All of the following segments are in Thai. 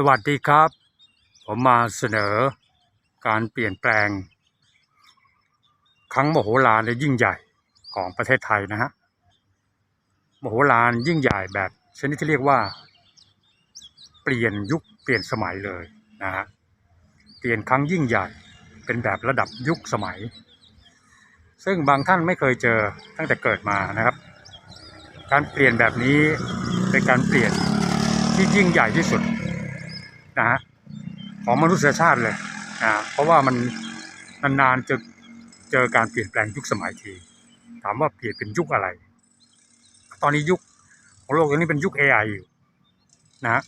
สวัสดีครับ ผมมาเสนอการเปลี่ยนแปลง ครั้งมโหฬารและยิ่งใหญ่ของประเทศไทยนะฮะมโหฬารยิ่งใหญ่แบบชนิดที่เรียกว่า เปลี่ยนยุคเปลี่ยนสมัยเลยนะฮะเปลี่ยนครั้งยิ่งใหญ่เป็นแบบระดับยุคสมัย ซึ่งบางท่านไม่เคยเจอตั้งแต่เกิดมานะครับ การเปลี่ยนแบบนี้เป็นการเปลี่ยนที่ยิ่งใหญ่ที่สุด นะฮะของมนุษยชาติเลยนะเพราะว่ามันนานๆจะเจอการเปลี่ยนแปลงยุคสมัยที ถามว่าเปลี่ยนเป็นยุคอะไร ตอนนี้ยุคของโลกตอนนี้เป็นยุค AI อยู่นะฮะ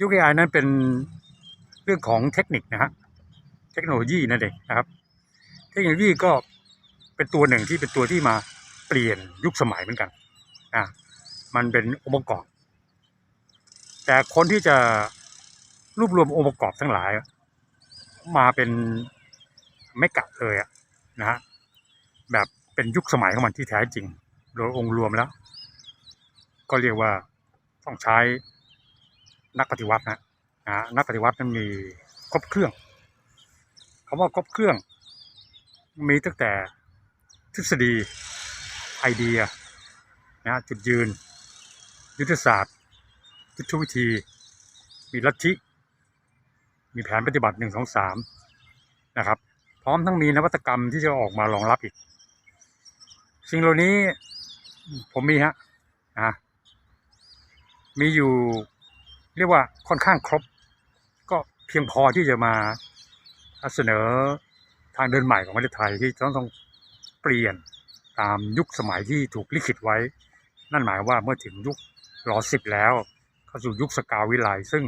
ยุค AI นั้นเป็นเรื่องของเทคนิคนะฮะเทคโนโลยีนั่นเองนะครับ เทคโนโลยีก็เป็นตัวหนึ่งที่เป็นตัวที่มาเปลี่ยนยุคสมัยเหมือนกันอะมันเป็นองค์ประกอบ แต่คนที่จะรวบรวมองค์ประกอบทั้งหลาย มาเป็นไม่กะเลยอะนะฮะแบบเป็นยุคสมัยของมันที่แท้จริง โดยองค์รวมแล้ว ก็เรียกว่าต้องใช้นักปฏิวัตินะนะฮะนักปฏิวัตินั้นมีครบเครื่องคำว่าครบเครื่อง มีตั้งแต่ทฤษฎีไอเดียนะฮะจุดยืน ยุทธศาสตร์ ยุทธวิธี มีลัทธิ มีแผนปฏิบัติหนึ่งสองสามนะครับ พร้อมทั้งมีนวัตกรรมที่จะออกมารองรับอีก สิ่งเหล่านี้ผมมีฮะอะมีอยู่เรียกว่าค่อนข้างครบ ก็เพียงพอที่จะมาเสนอทางเดินใหม่ของประเทศไทยที่ต้องต้องเปลี่ยนตามยุคสมัยที่ถูกลิขิตไว้ นั่นหมายว่าเมื่อถึงยุครอสิบแล้ว เข้าสู่ยุคสกาวิไลซึ่ง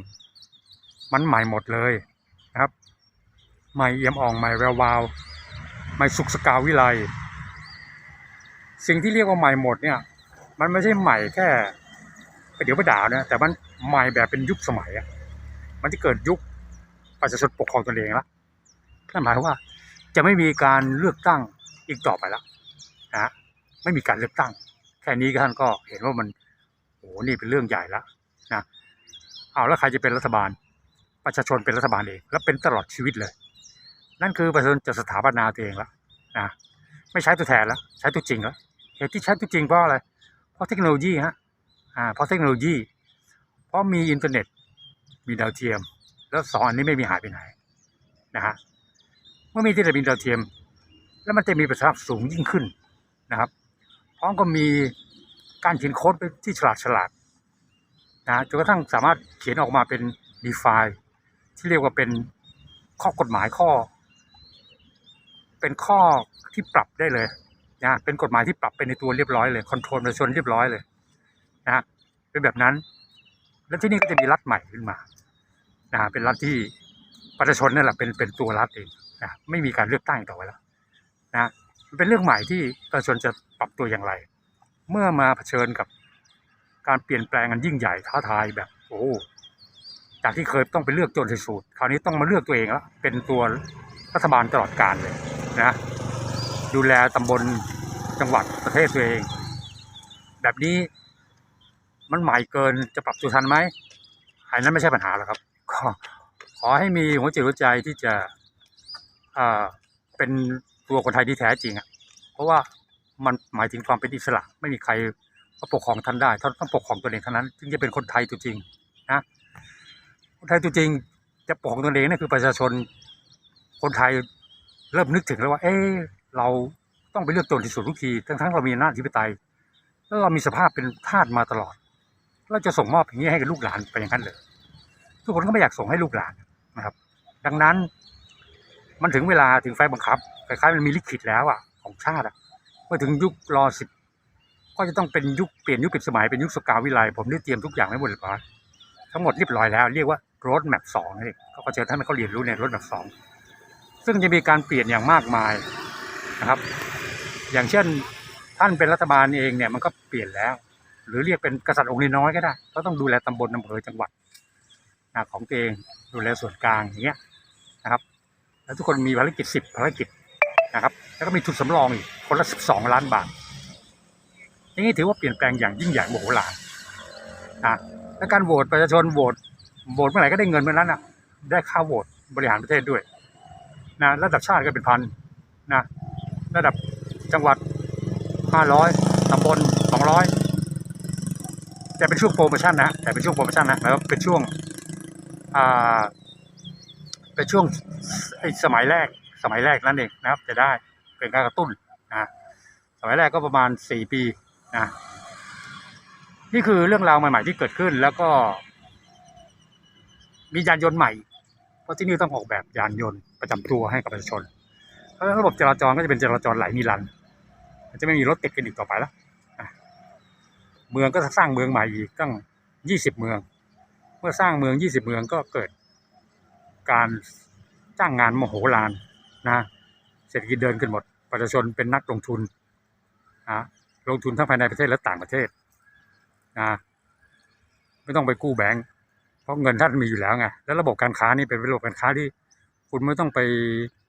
มันใหม่หมดเลยนะครับใหม่เอี่ยมอ่องใหม่แวววาวใหม่สุขสกาวิไลสิ่งที่เรียกว่าใหม่หมดเนี่ย มันไม่ใช่ใหม่แค่ปเดี๋ยวประดาวนะแต่มันใหม่แบบเป็นยุคสมัยอะมันจะเกิดยุคประชาชนปกครองตนเองล้วนั่นหมายว่าจะไม่มีการเลือกตั้งอีกต่อไปแล้วนะไม่มีการเลือกตั้ง แค่นี้ท่านก็เห็นว่ามันโอ้โหนี่เป็นเรื่องใหญ่แล้ว นะเอาแล้วใครจะเป็นรัฐบาล ประชาชนเป็นรัฐบาลเองแล้วเป็นตลอดชีวิตเลย นั่นคือประชาชนจะสถาปนาตัวเองแล้วนะไม่ใช้ตัวแทนแล้วใช้ตัวจริงแล้วเหตุที่ใช้ตัวจริงเพราะอะไรเพราะเทคโนโลยีฮะอ่าเพราะเทคโนโลยี เพราะมีอินเทอร์เน็ต มีดาวเทียม แล้วสองอันนี้ไม่มีหายไปไหนนะฮะเมื่อมีที่จะมีดาวเทียม แล้วมันจะมีประสิทธิภาพสูงยิ่งขึ้นนะครับพร้อมก็มีการเขียนโค้ดไปที่ฉลาดฉลาด นะจนกระทั่งสามารถเขียนออกมาเป็น d e f i ที่เรียกว่าเป็นข้อกฎหมายข้อ เป็นข้อที่ปรับได้เลยนะเป็นกฎหมายที่ปรับไปในตัวเรียบร้อยเลยคอนโทรลประชาชนเรียบร้อยเลยนะเป็นแบบนั้น แล้วที่นี่ก็จะมีรัฐใหม่ขึ้นมานะเป็นรัฐที่ประชาชนนั่นแหละเป็นเป็นตัวรัฐเองนะไม่มีการเลือกตั้งต่อไปแล้วนะเป็นเรื่องใหม่ที่ประชาชนจะปรับตัวอย่างไร เมื่อมาเผชิญกับ การเปลี่ยนแปลงอันยิ่งใหญ่ท้าทายแบบ โอ้จากที่เคยต้องไปเลือกจนที่สุดคราวนี้ต้องมาเลือกตัวเองแล้วเป็นตัวรัฐบาลตลอดกาลเลยนะดูแลตำบลจังหวัดประเทศตัวเอง แบบนี้มันใหม่เกินจะปรับตัวทันไหมอันนั้นไม่ใช่ปัญหาหรอกครับขอขอให้มีหัวจิตหัวใจที่จะอ่าเป็นตัวคนไทยที่แท้จริงอะเพราะว่ามันหมายถึงความเป็นอิสระไม่มีใคร มาปกครองท่านได้ท่านต้องปกครองตัวเองเท่านั้นจึงจะเป็นคนไทยตัวจริงนะคนไทยตัวจริงจะปกครองตัวเองนั่คือประชาชนคนไทยเริ่มนึกถึงแล้วว่า เอ๊ะเราต้องไปเลือกตัวที่สุดทุกทีทั้งทั้งๆเรามีอำนาจธิปไตยแล้วเรามีสภาพเป็นทาสมาตลอด เราจะส่งมอบอย่างนี้ให้กับลูกหลานไปอย่างนั้นเลยทุกคนก็ไม่อยากส่งให้ลูกหลานนะครับ ดังนั้น มันถึงเวลาถึงไฟบังคับคล้ายๆมันมีลิขิตแล้วอะของชาติอะเมื่อถึงยุครอสิบ ก็จะต้องเป็นยุคเปลี่ยนยุคเปลี่ยนสมัยเป็นยุคสกาวิไลผมได้เตรียมทุกอย่างไว้หมดเลยครับทั้งหมดเรียบร้อยแล้วเรียกว่า road map สองนั่นเองเขาเชิญท่านเขาเรียนรู้ใน road map สองซึ่งจะมีการเปลี่ยนอย่างมากมายนะครับ อย่างเช่นท่านเป็นรัฐบาลเองเนี่ยมันก็เปลี่ยนแล้ว หรือเรียกเป็นกษัตริย์องค์น้อยก็ได้ก็ต้องดูแลตำบลอำเภอจังหวัดของตัวเองดูแลส่วนกลางอย่างเงี้ยนะครับ แล้วทุกคนมีภารกิจสิบภารกิจนะครับ แล้วก็มีทุนสำรองอีกคนละสิบสองล้านบาท นี้ถือว่าเปลี่ยนแปลงอย่างยิ่งใหญ่โมโหลานนะและการโหวตประชาชนโหวตโหวตเมื่อไหร่ก็ได้เงินเมื่อนั้นอะได้ค่าโหวตบริหารประเทศด้วยนะระดับชาติก็เป็นพันนะระดับจังหวัดห้าร้อยตำบลสองร้อยแต่เป็นช่วงโปรโมชั่นนะแต่เป็นช่วงโปรโมชั่นนะแล้วเป็นช่วงอ่าเป็นช่วงไอ้สมัยแรกสมัยแรกนั่นเองนะครับ จะได้เป็นการกระตุ้นนะสมัยแรกก็ประมาณสี่ปี นะนี่คือเรื่องราวใหม่ๆที่เกิดขึ้น แล้วก็ มียานยนต์ใหม่ เพราะที่นี่ต้องออกแบบยานยนต์ประจำตัวให้กับประชาชนเพราะระบบจราจรก็จะเป็นจราจรไหลนิรันดร์มันจะไม่มีรถติดกันอีกต่อไปแล้วอะเมืองก็จะสร้างเมืองใหม่อีกตั้งยี่สิบเมือง เมื่อสร้างเมืองยี่สิบเมืองก็เกิดการจ้างงานมโหฬารนะเศรษฐกิจเดินขึ้นหมด ประชาชนเป็นนักลงทุนนะ ลงทุนทั้งภายในประเทศและต่างประเทศนะไม่ต้องไปกู้แบงก์เพราะเงินท่านมีอยู่แล้วไงแล้วระบบการค้านี่เป็นระบบการค้าที่ คุณไม่ต้องไป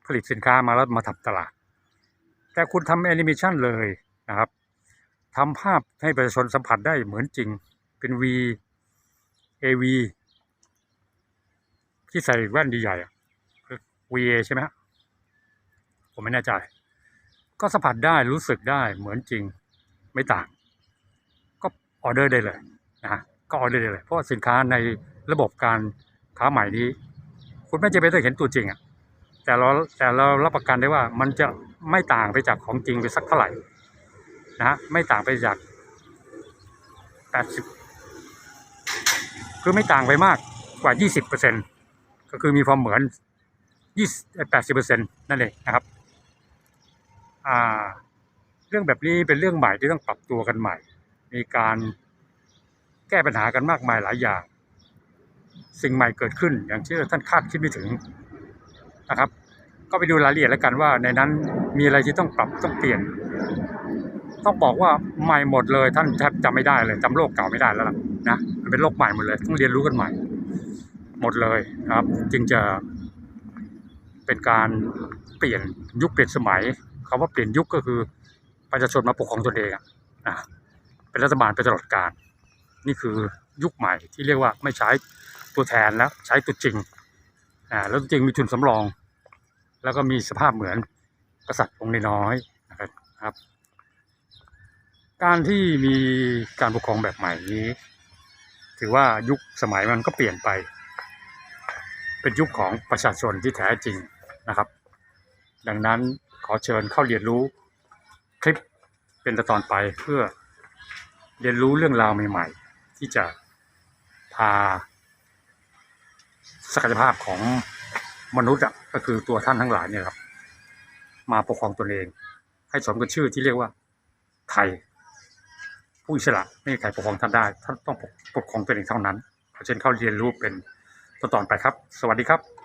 ผลิตสินค้ามาแล้วมาทำตลาด แต่คุณทำแอนิเมชันเลยนะครับทำภาพให้ประชาชนสัมผัสได้เหมือนจริงเป็น V AV ที่ใส่แว่นดีใหญ่อะคือ VA ใช่ไหมฮะผมไม่แน่ใจ ก็สัมผัสได้รู้สึกได้เหมือนจริง ไม่ต่าง ก็ออเดอร์ได้เลยนะก็ออเดอร์ได้เลย เพราะสินค้าในระบบการค้าใหม่นี้ คุณไม่จำเป็นต้องเห็นตัวจริงอะแต่เราแต่เรารับประกันได้ว่ามันจะไม่ต่างไปจากของจริงไปสักเท่าไหร่นะฮะไม่ต่างไปจากแปดสิบคือไม่ต่างไปมากกว่ายี่สิบเปอร์เซ็นก็คือมีความเหมือนยี่แปดสิบเปอร์เซ็นนั่นเองนะครับ อ่า เรื่องแบบนี้เป็นเรื่องใหม่ที่ต้องปรับตัวกันใหม่ มีการแก้ปัญหากันมากมายหลายอย่าง สิ่งใหม่เกิดขึ้นอย่างที่ท่านคาดคิดไม่ถึงนะครับ ก็ไปดูรายละเอียดแล้วกันว่า ในนั้นมีอะไรที่ต้องปรับต้องเปลี่ยน ต้องบอกว่าใหม่หมดเลย ท่านแทบจำไม่ได้เลยจำโลกเก่าไม่ได้แล้วล่ะนะมันเป็นโลกใหม่หมดเลย ต้องเรียนรู้กันใหม่ หมดเลยครับ จึงจะเป็นการเปลี่ยนยุคเปลี่ยนสมัยคาว่าเปลี่ยนยุคก็คือ ประชาชนมาปกครองตนเองอะนะเป็นรัฐบาลไปตลอดกาลนี่คือยุคใหม่ที่เรียกว่าไม่ใช้ตัวแทนแล้วใช้ตัวจริงอ่าแล้วตัวจริงมีทุนสำรอง แล้วก็มีสภาพเหมือนกษัตริย์องค์น้อยนะครับ การที่มีการปกครองแบบใหม่นี้ ถือว่ายุคสมัยมันก็เปลี่ยนไป เป็นยุคของประชาชนที่แท้จริงนะครับ ดังนั้นขอเชิญเข้าเรียนรู้ คลิปเป็นตอนไปเพื่อเรียนรู้เรื่องราวใหม่ ๆ ที่จะพา ศักยภาพของมนุษย์อะก็คือตัวท่านทั้งหลายเนี่ยครับ มาปกครองตนเอง ให้สมกับชื่อที่เรียกว่าไทยผู้อิสระไม่มีใครปกครองท่านได้ท่านต้องปกครองตนเองเท่านั้นขอเชิญเข้าเรียนรู้เป็นตอนไปครับ สวัสดีครับ